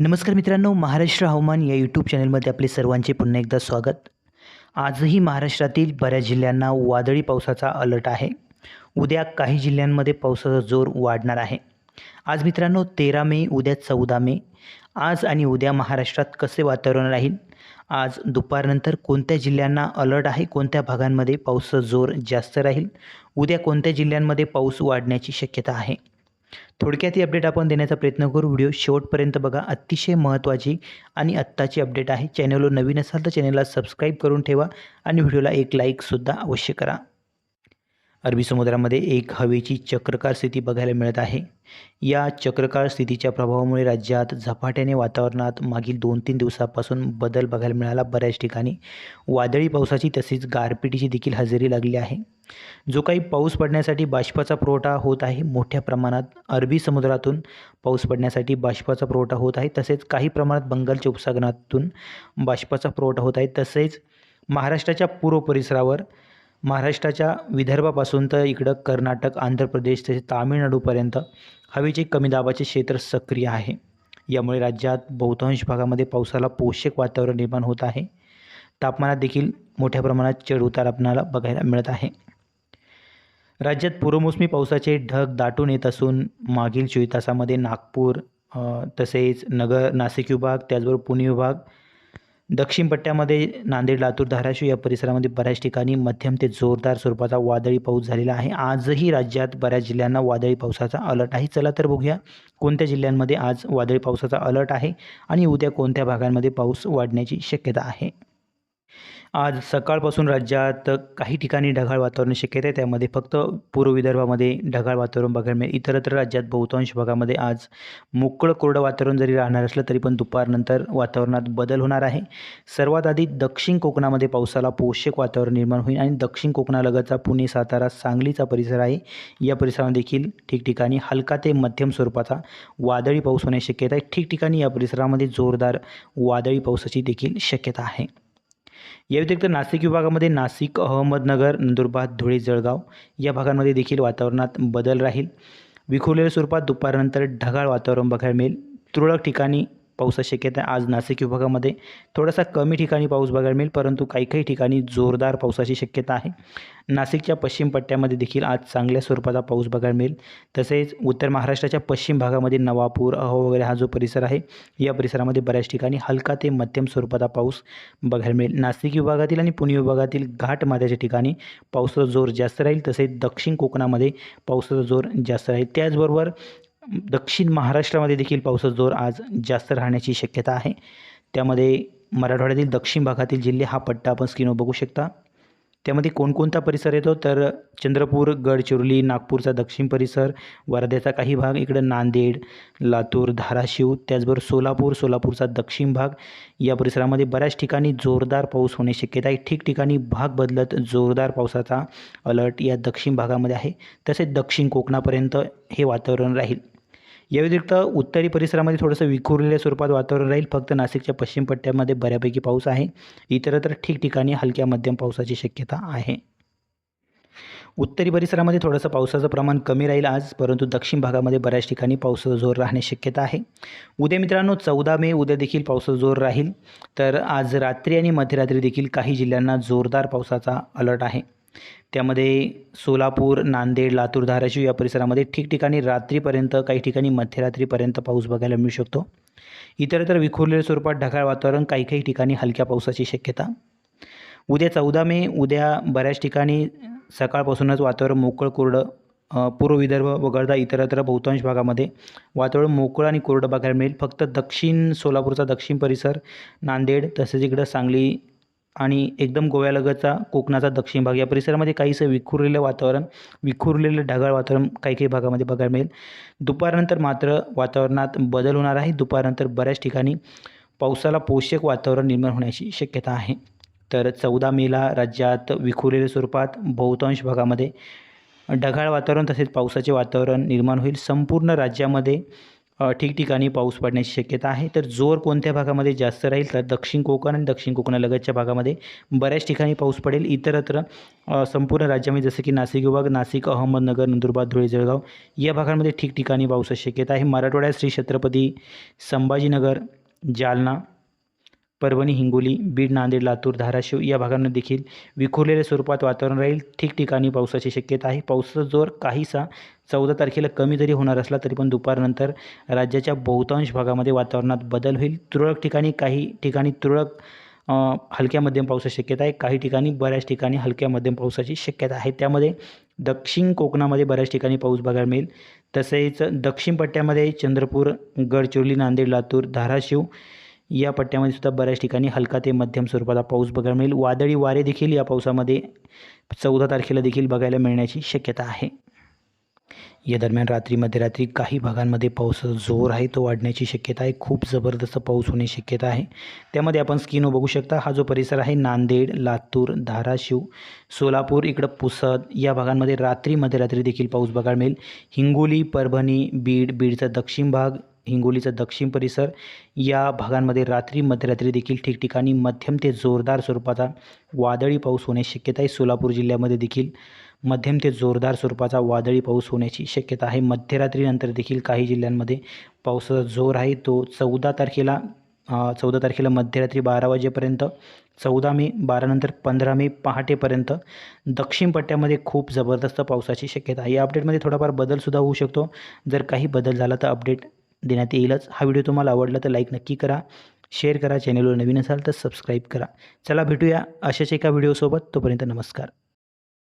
नमस्कार मित्रांनो महाराष्ट्र हवामान या यूट्यूब चॅनलमध्ये आपले सर्वांचे पुन्हा एकदा स्वागत. आजही महाराष्ट्रातील बऱ्याच जिल्ह्यांना वादळी पावसाचा अलर्ट आहे. उद्या काही जिल्ह्यांमध्ये पावसाचा जोर वाढणार आहे. आज मित्रांनो तेरा मे उद्या चौदा मे. आज आणि उद्या महाराष्ट्रात कसे वातावरण राहील? आज दुपारनंतर कोणत्या जिल्ह्यांना अलर्ट आहे? कोणत्या भागांमध्ये पावसाचा जोर जास्त राहील? उद्या कोणत्या जिल्ह्यांमध्ये पाऊस वाढण्याची शक्यता आहे? थोडक्यात ही अपडेट आपण देण्याचा प्रयत्न करू. व्हिडिओ शेवटपर्यंत बघा. अतिशय महत्त्वाची आणि आत्ताची अपडेट आहे. चॅनलवर नवीन असाल तर चॅनलला सबस्क्राईब करून ठेवा आणि व्हिडिओला एक लाईकसुद्धा अवश्य करा. अरबी समुद्रामध्ये एक हवेची चक्रकार स्थिती बघायला मिळत आहे. या चक्रकार स्थितीच्या प्रभावामुळे राज्यात झपाट्याने वातावरणात मागील दोन तीन दिवसापासून बदल बघायला मिळाला बऱ्याच ठिकाणी. वादळी पावसाची तसेच गारपिटीची देखील हजेरी लागली आहे. जो काही पाऊस पडण्यासाठी बाष्पाचा पुरवठा होत आहे मोठ्या प्रमाणात अरबी समुद्रातून पाऊस पडण्यासाठी बाष्पाचा पुरवठा होत आहे. तसेच काही प्रमाणात बंगालच्या उपसागरातून बाष्पाचा पुरवठा होत आहे. तसेच महाराष्ट्राच्या पूर्व परिसरावर महाराष्ट्राच्या विदर्भापासून तर इकडं कर्नाटक आंध्र प्रदेश तसेच तामिळनाडूपर्यंत हवेचे कमी दाबाचे क्षेत्र सक्रिय आहे. यामुळे राज्यात बहुतांश भागामध्ये पावसाला पोषक वातावरण निर्माण होत आहे. तापमानात देखील मोठ्या प्रमाणात चढउतार आपणाला बघायला मिळत आहे. राज्यात पूर्वमोसमी पावसाचे ढग दाटून येत असून मागील चोवीस तासामध्ये नागपूर तसेच नगर नाशिक विभाग त्याचबरोबर पुणे विभाग दक्षिण पट्ट्यामध्ये नांदेड लातूर धाराशिव या परिसरामध्ये बऱ्याच ठिकाणी मध्यम ते जोरदार स्वरूपाचा वादळी पाऊस झालेला आहे. आजही राज्यात बऱ्याच जिल्ह्यांना वादळी पावसाचा अलर्ट आहे. चला तर बघूया कोणत्या जिल्ह्यांमध्ये आज वादळी पावसाचा अलर्ट आहे आणि उद्या कोणत्या भागांमध्ये पाऊस वाढण्याची शक्यता आहे. आज सकाळपासून राज्यात काही ठिकाणी ढगाळ वातावरण शक्यता आहे. त्यामध्ये फक्त पूर्व विदर्भामध्ये ढगाळ वातावरण बघायला मिळेल. इतरत्र राज्यात बहुतांश भागामध्ये आज मोकळं कोरडं वातावरण जरी राहणार असलं तरी पण दुपारनंतर वातावरणात बदल होणार आहे. सर्वात आधी दक्षिण कोकणामध्ये पावसाला पोषक वातावरण निर्माण होईल आणि दक्षिण कोकणालगतचा पुणे सातारा सांगलीचा परिसर आहे. या परिसरामध्ये देखील ठिकठिकाणी हलका ते मध्यम स्वरूपाचा वादळी पाऊस होण्याची शक्यता आहे. ठिकठिकाणी या परिसरामध्ये जोरदार वादळी पावसाची देखील शक्यता आहे. या व्यतिरिक्त नाशिक विभागामध्ये नाशिक अहमदनगर नंदुरबार धुळे जळगाव या भागांमध्ये देखील वातावरणात बदल राहील. विखुरलेल्या स्वरूपात दुपारनंतर ढगाळ वातावरण बघायला मिळेल. तुरळक ठिकाणी पावसाची शक्यता आज नाशिक विभागामध्ये थोडासा कमी ठिकाणी पाऊस बघायला मिळेल परंतु काही काही ठिकाणी जोरदार पावसाची शक्यता आहे. नाशिकच्या पश्चिम पट्ट्यामध्ये देखील आज चांगल्या स्वरूपाचा पाऊस बघायला मिळेल. तसेच उत्तर महाराष्ट्राच्या पश्चिम भागामध्ये नवापूर अहो वगैरे हा जो परिसर आहे या परिसरामध्ये बऱ्याच ठिकाणी हलका ते मध्यम स्वरूपाचा पाऊस बघायला मिळेल. नाशिक विभागातील आणि पुणे विभागातील घाटमाथ्याच्या ठिकाणी पावसाचा जोर जास्त राहील तसेच दक्षिण कोकणामध्ये पावसाचा जोर जास्त राहील. त्याचबरोबर दक्षिण महाराष्ट्रामध्ये देखील पावसाचा जोर आज जास्त राहण्याची शक्यता आहे. त्यामध्ये मराठवाड्यातील दक्षिण भागातील जिल्हे हा पट्टा आपण स्क्रीनवर बघू शकता. त्यामध्ये कोणकोणता परिसर येतो? तर चंद्रपूर गडचिरोली नागपूरचा दक्षिण परिसर वर्ध्याचा काही भाग इकडं नांदेड लातूर धाराशिव त्याचबरोबर सोलापूर सोलापूरचा दक्षिण भाग. या परिसरामध्ये बऱ्याच ठिकाणी जोरदार पाऊस होण्याची शक्यता आहे. ठिकठिकाणी भाग बदलत जोरदार पावसाचा अलर्ट या दक्षिण भागामध्ये आहे. तसेच दक्षिण कोकणापर्यंत हे वातावरण राहील. या व्यतिरिक्त उत्तरी परिसरामध्ये थोडंसं विखुरलेल्या स्वरूपात वातावरण राहील. फक्त नाशिकच्या पश्चिम पट्ट्यामध्ये बऱ्यापैकी पाऊस आहे. इतरत्र ठिकठिकाणी हलक्या मध्यम पावसाची शक्यता आहे. उत्तरी परिसरामध्ये थोडंसं पावसाचं प्रमाण कमी राहील आज परंतु दक्षिण भागामध्ये बऱ्याच ठिकाणी पावसाचा जोर राहण्याची शक्यता आहे. उद्या मित्रांनो चौदा मे उद्या देखील पावसाचा जोर राहील. तर आज रात्री आणि मध्यरात्री देखील काही जिल्ह्यांना जोरदार पावसाचा अलर्ट आहे. त्यामध्ये सोलापूर नांदेड लातूर धाराशिव या परिसरामध्ये ठिकठिकाणी रात्रीपर्यंत काही ठिकाणी मध्यरात्रीपर्यंत पाऊस बघायला मिळू शकतो. इतरत्र विखुरलेल्या स्वरूपात ढगाळ वातावरण काही काही ठिकाणी हलक्या पावसाची शक्यता. उद्या चौदा मे उद्या बऱ्याच ठिकाणी सकाळपासूनच वातावरण मोकळं कोरडं पूर्व विदर्भ वगळता इतरत्र बहुतांश भागामध्ये वातावरण मोकळं आणि कोरडं बघायला मिळेल. फक्त दक्षिण सोलापूरचा दक्षिण परिसर नांदेड तसेच इकडं सांगली आणि एकदम गोव्यालगतचा कोकणाचा दक्षिण भाग. या परिसरामध्ये काहीसं विखुरलेलं वातावरण विखुरलेलं ढगाळ वातावरण काही काही भागामध्ये बघायला मिळेल. दुपारनंतर मात्र वातावरणात बदल होणार आहे. दुपारनंतर बऱ्याच ठिकाणी पावसाला पोषक वातावरण निर्माण होण्याची शक्यता आहे. तर चौदा मेला राज्यात विखुरलेल्या स्वरूपात बहुतांश भागामध्ये ढगाळ वातावरण तसेच पावसाचे वातावरण निर्माण होईल. संपूर्ण राज्यामध्ये ठिकठिकाणी पाऊस पडण्याची शक्यता आहे. तर जोर कोणत्या भागामध्ये जास्त राहील? तर दक्षिण कोकण आणि दक्षिण कोकणालगतच्या भागामध्ये बऱ्याच ठिकाणी पाऊस पडेल. इतरत्र संपूर्ण राज्यामध्ये जसं की नाशिक विभाग नाशिक अहमदनगर नंदुरबार धुळे जळगाव या भागांमध्ये ठिकठिकाणी पावसाची शक्यता आहे. मराठवाड्यात श्री छत्रपती संभाजीनगर जालना परभणी हिंगोली बीड नांदेड लातूर धाराशिव या भागांना देखील विखुरलेल्या स्वरूपात वातावरण राहील. ठिकठिकाणी पावसाची शक्यता आहे. पावसाचा जोर काहीसा चौदा तारखेला कमी जरी होणार असला तरी पण दुपारनंतर राज्याच्या बहुतांश भागामध्ये वातावरणात बदल होईल. तुरळक ठिकाणी काही ठिकाणी तुरळक हलक्या मध्यम पावसाची शक्यता आहे. काही ठिकाणी बऱ्याच ठिकाणी हलक्या मध्यम पावसाची शक्यता आहे. त्यामध्ये दक्षिण कोकणामध्ये बऱ्याच ठिकाणी पाऊस बघायला मिळेल. तसेच दक्षिण पट्ट्यामध्ये चंद्रपूर गडचिरोली नांदेड लातूर धाराशिव या पट्ट्यामध्ये सुद्धा बऱ्याच ठिकाणी हलका ते मध्यम स्वरूपाचा पाऊस बघायला मिळेल. वादळी वारे देखील या पावसामध्ये चौदा तारखेला देखील बघायला मिळण्याची शक्यता आहे. या दरम्यान रात्री मध्यरात्री काही भागांमध्ये पावसाचा जोर आहे. तो वाढण्याची शक्यता आहे. खूप जबरदस्त पाऊस होण्याची शक्यता आहे. त्यामध्ये आपण स्किनो बघू शकता. हा जो परिसर आहे नांदेड लातूर धाराशिव सोलापूर इकडं पुसद या भागांमध्ये रात्री मध्यरात्री देखील पाऊस बघायला मिळेल. हिंगोली परभणी बीड बीडचा दक्षिण भाग हिंगोलीचा दक्षिण परिसर. या भागांमध्ये रात्री मध्यरात्री देखील ठिकठिकाणी मध्यम ते जोरदार स्वरूपाचा वादळी पाऊस होण्याची शक्यता आहे. सोलापूर जिल्ह्यामध्ये देखील मध्यम ते जोरदार स्वरूपाचा वादळी पाऊस होण्याची शक्यता आहे. मध्यरात्रीनंतर देखील काही जिल्ह्यांमध्ये पावसाचा जोर आहे. तो चौदा तारखेला चौदा तारखेला मध्यरात्री बारा वाजेपर्यंत चौदा मे बारानंतर पंधरा मे पहाटेपर्यंत दक्षिण पट्ट्यामध्ये खूप जबरदस्त पावसाची शक्यता आहे. या अपडेटमध्ये थोडाफार बदलसुद्धा होऊ शकतो. जर काही बदल झाला तर अपडेट देण्यात येईलच. हा व्हिडिओ तुम्हाला आवडला तर लाईक नक्की करा शेअर करा चॅनलवर नवीन असाल तर सबस्क्राईब करा. चला भेटूया अशाच एका व्हिडिओसोबत. तोपर्यंत नमस्कार.